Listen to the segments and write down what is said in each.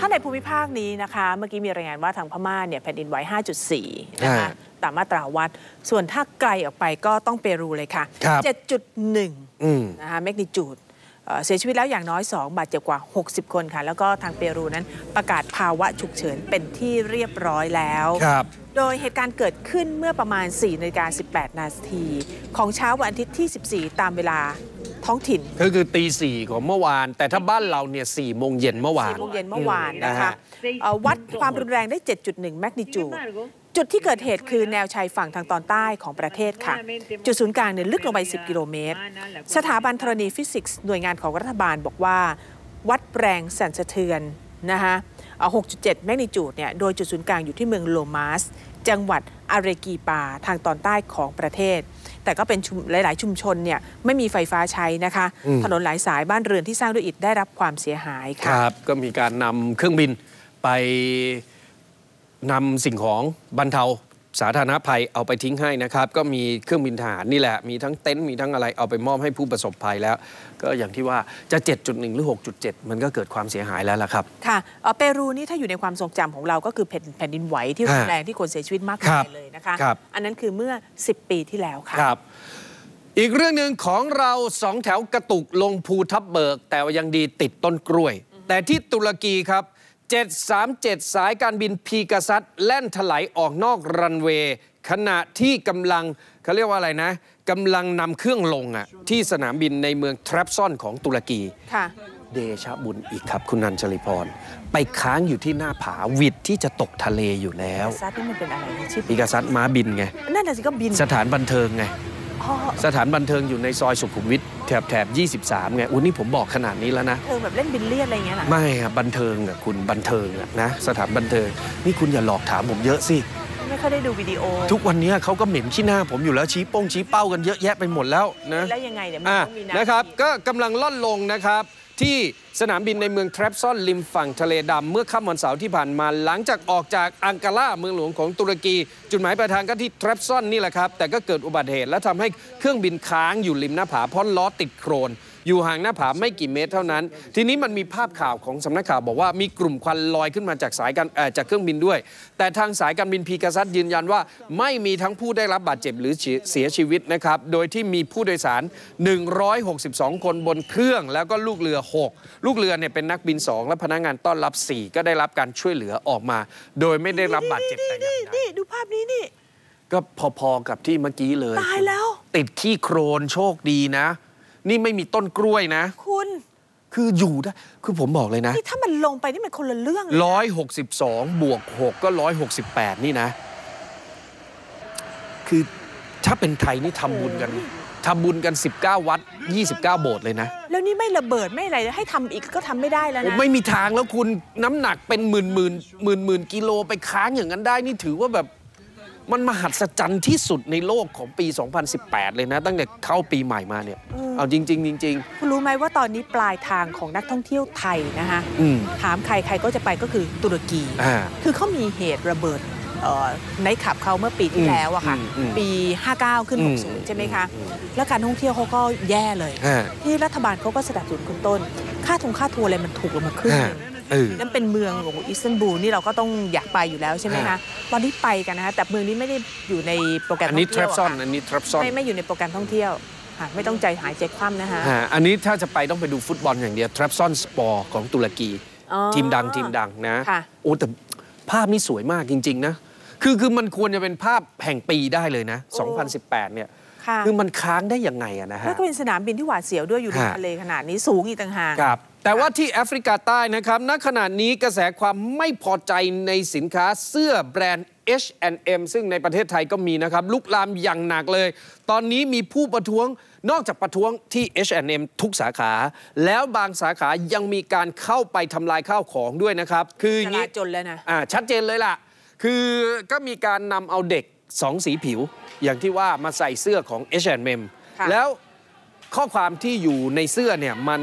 ถ้าในภูมิภาคนี้นะคะ เมื่อกี้มีรายงานว่าทางพม่าเนี่ยแผ่นดินไหว5.4 นะคะอ่าตามมาตราวัด ส่วนถ้าไกลออกไปก็ต้องเปรูเลยค่ะครับ7.1อืมนะคะแมกนิจูดเสียชีวิตแล้วอย่างน้อย 2 บาดเจ็บกว่า 60 คนค่ะ แล้วก็ทางเปรูนั้นประกาศภาวะฉุกเฉินเป็นที่เรียบร้อยแล้วครับโดยเหตุการณ์เกิดขึ้นเมื่อประมาณ4นาฬิกา18 นาที ของเช้าวันอาทิตย์ที่ 14 ตามเวลา ท้องถิ่น ก็คือตีสี่ของเมื่อวาน แต่ถ้าบ้านเราเนี่ยสี่โมงเย็นเมื่อวาน4โมงเย็นเมื่อวานอืมนะคะนะฮะเอ่อวัดความรุนแรงได้ 7.1 แมกนิจูดจุดที่เกิดเหตุคือแนวชายฝั่งทางตอนใต้ของประเทศค่ะ จุดศูนย์กลางเนี่ยลึกลงไป 10 กิโลเมตร สถาบันธรณีฟิสิกส์หน่วยงานของรัฐบาลบอกว่า วัดแรงสั่นสะเทือนนะคะเอา6.7 แมกนิจูดเนี่ยโดยจุดศูนย์กลางอยู่ที่เมืองโลมาส จังหวัดอาเรกีปาทางตอนใต้ของประเทศ แต่ก็เป็นชุมหลาย ๆ ชุมชนเนี่ยไม่มีไฟฟ้าใช้นะคะอืมถนนหลายสายบ้านเรือนที่สร้างด้วยอิฐได้รับความเสียหายคค่ะรับ ก็มีการนำเครื่องบินไปนำสิ่งของบรรเทา สาธารณภัยเอาไปทิ้งให้นะครับ ก็มีเครื่องบินทหารนี่แหละ มีทั้งเต็นท์มีทั้งอะไรเอาไปมอบให้ผู้ประสบภัยแล้ว ก็อย่างที่ว่าจะ 7.1 หรือ 6.7 มันก็เกิดความเสียหายแล้วล่ะครับ ค่ะเอ่อเปรูนี่ถ้าอยู่ในความทรงจำของเราก็คือแผ่นแผ่นดินไหวที่รุนแรงที่คนเสียชีวิตมากครัมายบเลยนะคะครับอันนั้นคือเมื่อ 10 ปีที่แล้วค่ะครับอีกเรื่องหนึ่งของเราสองแถวกระตุกลงภูทับเบิก แต่ว่ายังดีติดต้นกล้วย แต่ที่ตุรกีครับ 737 สายการบินพีกาซัตแล่นถลายออกนอกรันเวย์ขณะที่กำลังเขาเรียกว่าอะไรนะกำลังนำเครื่องลงอะที่สนามบินในเมืองทรัปซอนของตุรกีค่ะเดชะบุญอีกครับคุณนันชลิพร ไปค้างอยู่ที่หน้าผาวิดที่จะตกทะเลอยู่แล้วซัดนี่มันเป็นอะไรนะชื่อพีกาซัตม้าบินไง นั่นน่ะสิก็บิน สถานบันเทิงไงอ๋อ สถานบันเทิงอยู่ในซอยสุขุมวิทแถบแถบ23ไงอุ้นี่ผมบอกขนาดนี้แล้วนะเธอแบบเล่นบินเลียนอะไรอย่างเงี้ยเหรอไม่อะบันเทิงอะคุณบันเทิงอะนะสถานบันเทิงนี่คุณอย่าหลอกถามผมเยอะสิไม่ค่อยได้ดูวิดีโอ ทุกวันนี้เขาก็เหม็นขี้หน้าผมอยู่แล้วชี้โป้งชี้เป้ากันเยอะแยะไปหมดแล้วนะแล้วยังไงเนี่ยมันอะต้องมีนะครับ ก็กำลังล่อนลงนะครับ ที่สนามบินในเมืองแทรปซอนริมฝั่งทะเลดำเมื่อค่ำวันเสาร์ที่ผ่านมาหลังจากออกจากอังการาเมืองหลวงของตุรกี จุดหมายปลายทางก็ที่แทรปซอนนี่แหละครับ แต่ก็เกิดอุบัติเหตุและทำให้เครื่องบินค้างอยู่ริมหน้าผาเพราะล้อติดโครน อยู่ห่างหน้าผาไม่กี่เมตรเท่านั้น ทีนี้มันมีภาพข่าวของสำนักข่าวบอกว่ามีกลุ่มควันลอยขึ้นมาจากสายการเอ่อจากเครื่องบินด้วย แต่ทางสายการบินพีกาซัตยืนยันว่า ไม่มีทั้งผู้ได้รับบาดเจ็บหรือเสียเสียชีวิตนะครับโดยที่มีผู้โดยสาร 162 คนบนเครื่องแล้วก็ลูกเรือ 6 ลูกเรือเนี่ยเป็นนักบิน 2 และพนักงานต้อนรับ 4 ก็ได้รับการช่วยเหลือออกมา โดยไม่ได้รับบาดเจ็บแต่อย่างใดนี่ดูภาพนี้นี่ก็พอๆกับที่เมื่อกี้เลย ตายแล้ว ติดขี้โครนโชคดีนะ นี่ไม่มีต้นกล้วยนะ คุณคืออยู่ได้คือผมบอกเลยนะนี่ถ้ามันลงไปนี่มันคนละเรื่องเลยนะร้อยหกสิบสองบวกหกก็ร้อยหกสิบแปดนี่นะ คือถ้าเป็นไทยนี่ทำบุญกันทำบุญกัน 19 วัด 29 โบสถ์เลยนะ แล้วนี่ไม่ระเบิดไม่อะไรให้ทำอีกก็ทำไม่ได้แล้วนะไม่มีทางแล้วคุณน้ำหนักเป็นหมื่นหมื่นหมื่นหมื่นกิโลไปค้างอย่างนั้นได้นี่ถือว่าแบบ มันมหัศจรรย์ที่สุดในโลกของปี 2018 เลยนะ ตั้งแต่เข้าปีใหม่มาเนี่ย เอาจริงๆจริงคุณรู้ไหมว่าตอนนี้ปลายทางของนักท่องเที่ยวไทยนะคะๆอืมถามใครใครก็จะไปก็คือตุรกีอ่าคือเขามีเหตุระเบิดเอ่อในขับเขาเมื่อปีที่แล้วอะค่ะอืมอืมปี 59 ขึ้นอืม60 ใช่ไหมคะ แล้วการท่องเที่ยวเขาก็แย่เลยอ่าที่รัฐบาลเขาก็สนับสนุนคุณต้น ค่าทงค่าทัวร์อะไรมันถูกลงมาครึ่งห นึงเออนั่นเป็นเมืองของอิสตันบูลนี่เราก็ต้องอยากไปอยู่แล้วใช่ไหมคะฮะตอนนี้ไปกันนะคะแต่เมืองนี้ไม่ได้อยู่ในโปรแกรมอันท่นี้องทเที่รัยวปอะซอนค่ะอันนี้ทรัปซอนไม่ไม่อยู่ในโปรแกรมท่องเที่ยวค่ะไม่ต้องใจหายใจคว่ำนะคะฮะอันนี้ถ้าจะไปต้องไปดูฟุตบอลอย่างเดียวทรัปซอนสปอร์ของตุรกีอ๋อทีมดังทีมดังนะค่ะโอ้แต่ภาพนี้สวยมากจริง ๆ นะ คือคือมันควรจะเป็นภาพแห่งปีได้เลยนะ 2018 เนี่ยค่ะคือมันค้างได้ยังไงอะนะฮะแล้วก็เป็นสนามบินที่หวาดเสียวด้วยอยู่ในฮะทะเลขนาดนี้สูงอีกต่างหากครับ แต่ว่าที่แอฟริกาใต้นะครับณขณะนี้กระแสความไม่พอใจในสินค้าเสื้อแบรนด์ H&M ซึ่งในประเทศไทยก็มีนะครับ ลุกลามอย่างหนักเลย ตอนนี้มีผู้ประท้วงนอกจากประท้วงที่ H&M ทุกสาขา แล้วบางสาขายังมีการเข้าไปทำลายข้าวของด้วยนะครับ คืออจย่างลานี้จนแล้วนะอ่าชัดเจนเลยล่ะ คือก็มีการนำเอาเด็กสองสีผิว อย่างที่ว่ามาใส่เสื้อของ H&M ค่ะแล้วข้อความที่อยู่ในเสื้อเนี่ยมัน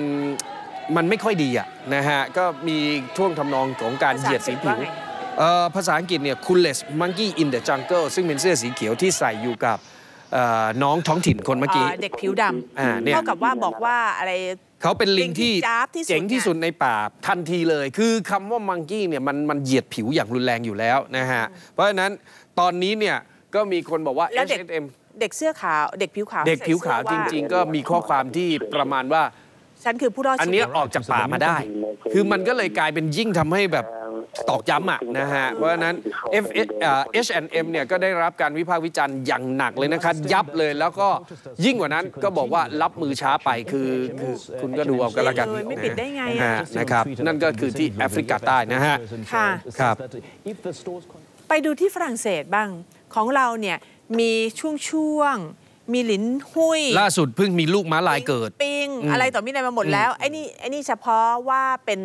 มันไม่ค่อยดีอะนะฮะ ก็มีท่วงทำนองของการเหยียดสีผิวภาษาอังกฤษว่าไงเอ่อภาษาอังกฤษเนี่ย coolest monkey in the jungle ซึ่งเป็นเสื้อสีเขียวที่ใส่อยู่กับเอ่อน้องท้องถิ่นคนเมื่อกี้อ่าเด็กผิวดอ่าเนี่ำยเท่ากับว่าบอกว่าอะไรเขาเป็นลิงที่ลิงที่จ๊าบที่สุดเจ๋งที่สุดในป่าทันทีเลย คือคำว่ามังกี้เนี่ยมันมันเหยียดผิวอย่างรุนแรงอยู่แล้วนะฮะ เพราะฉะนั้นตอนนี้เนี่ยก็มีคนบอกว่าแล้วเด็ก H&M เด็กเสื้อขาว เด็กผิวขาว เด็กผิวขาวจริง ๆ ก็มีข้อความที่ประมาณว่าๆ ฉันคือผู้รอดอันชีเนี้วิยตออกจากป่ามาได้ คือมันก็เลยกลายเป็นยิ่งทำให้แบบตอกย้ำอะนะฮะ เพราะฉะนั้น F H&M เนี่ยก็ได้รับการวิพากษ์วิจารณ์อย่างหนักเลยนะครับ ยับเลยแล้วก็ยิ่งกว่านั้นก็บอกว่ารับมือช้าไปคือคือคุณก็ดูเอากันละกันเลยไม่ปิดได้ไงนะอะฮะนะครับ นั่นก็คือที่แอฟริกาใต้นะฮะ ค่ะครับ ไปดูที่ฝรั่งเศสบ้างของเราเนี่ยมีช่วงช่วงๆ มีหลินหุยล่าสุดเพิ่งมีลูกม้าลายเกิด ปิงอืมอะไรต่อมีอะไรมาหมดแล้วไอ้นี่ไอ้นี่เฉพาะว่าเป็น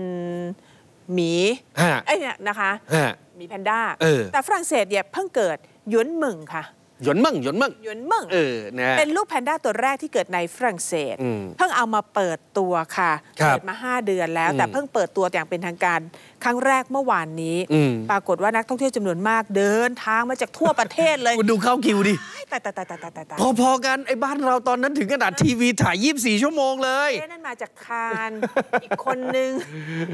หมีฮะไอ้เนี่ยนะคะฮะหมีแพนด้าเออแต่ฝรั่งเศสเนี่ยเพิ่งเกิดหยวนหมึงค่ะ หยวนมั่งหยวนมั่งหยวนหมึงเออนะฮะเป็นลูกแพนด้าตัวแรกที่เกิดในฝรั่งเศสอืมเพิ่งเอามาเปิดตัวค่ะครับเกิดมา 5 เดือนแล้วอืมแต่เพิ่งเปิดตัวอย่างเป็นทางการครั้งแรกเมื่อวานนี้อืมปรากฏว่านักท่องเที่ยวจำนวนมากเดินทางมาจากทั่วประเทศเลยคุณดูเข้าคิวดิตายตายตายตายตายตายตายพอๆกันไอ้บ้านเราตอนนั้นถึงขนาดทีวีถ่าย 24 ชั่วโมงเลยเอ๊ะนั่นมาจากคานอีกคนนึง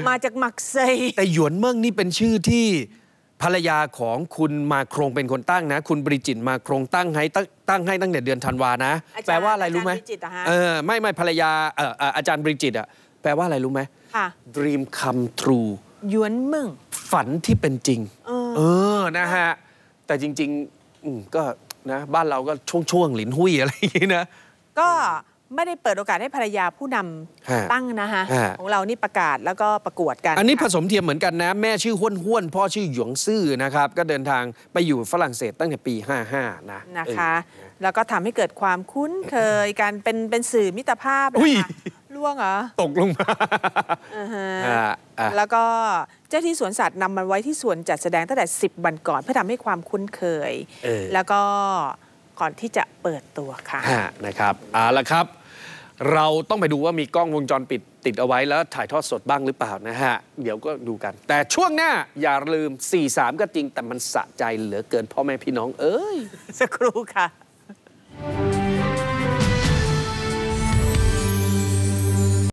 มาจากมักเซยแต่หยวนเมิ่งนี่เป็นชื่อที่ ภรรยาของคุณมาโครงเป็นคนตั้งนะ คุณบริจิตมาโครงตั้งให้ตั้งตั้งให้ตั้งแต่เดือนธันวานะอาจารย์แปลว่าอะไรรู้ไหมอาจารย์บริจิตเหรอฮะเออไม่ไม่ภรรยาเออเอ่ออาจารย์บริจิตอะแปลว่าอะไรรู้ไหมค่ะ dream come true หยวนหมึง ฝันที่เป็นจริง เออเออนะฮะ แต่จริงๆอืมก็นะ บ้านเราก็ช่วงช่วงๆ หลินหุ้ยอะไรอย่างงี้นะ ก็ ไม่ได้เปิดโอกาสให้ภรรยาผู้นำฮะตั้งนะฮะฮะ ของเรานี่ประกาศแล้วก็ประกวดกัน อันนี้ผค่ะสมเทียมเหมือนกันนะ แม่ชื่อห้วนห้วนๆพ่อชื่อหยวงซื่อนะครับ ก็เดินทางไปอยู่ฝรั่งเศสตั้งแต่ปี 55 นะนะคะเออแล้วก็ทำให้เกิดความคุ้นเคยการเป็นเป็นสื่อมิตรภาพนะอุ้ยคะล่วงเหรอ ตกลงมาอ่าฮะอ่าอะแล้วก็เจ้าที่สวนสัตว์นำมันไว้ที่สวนจัดแสดงตั้งแต่ 10 วันก่อน เพื่อทำให้ความคุ้นเคยเออแล้วก็ก่อนที่จะเปิดตัวค่ะฮะนะครับเอาละครับ เราต้องไปดูว่ามีกล้องวงจรปิดติดเอาไว้แล้วถ่ายทอดสดบ้างหรือเปล่านะฮะ เดี๋ยวก็ดูกัน แต่ช่วงหน้าอย่าลืม 4-3 ก็จริงแต่มันสะใจเหลือเกินพ่อแม่พี่น้องเอ้ย สักครู่ค่ะ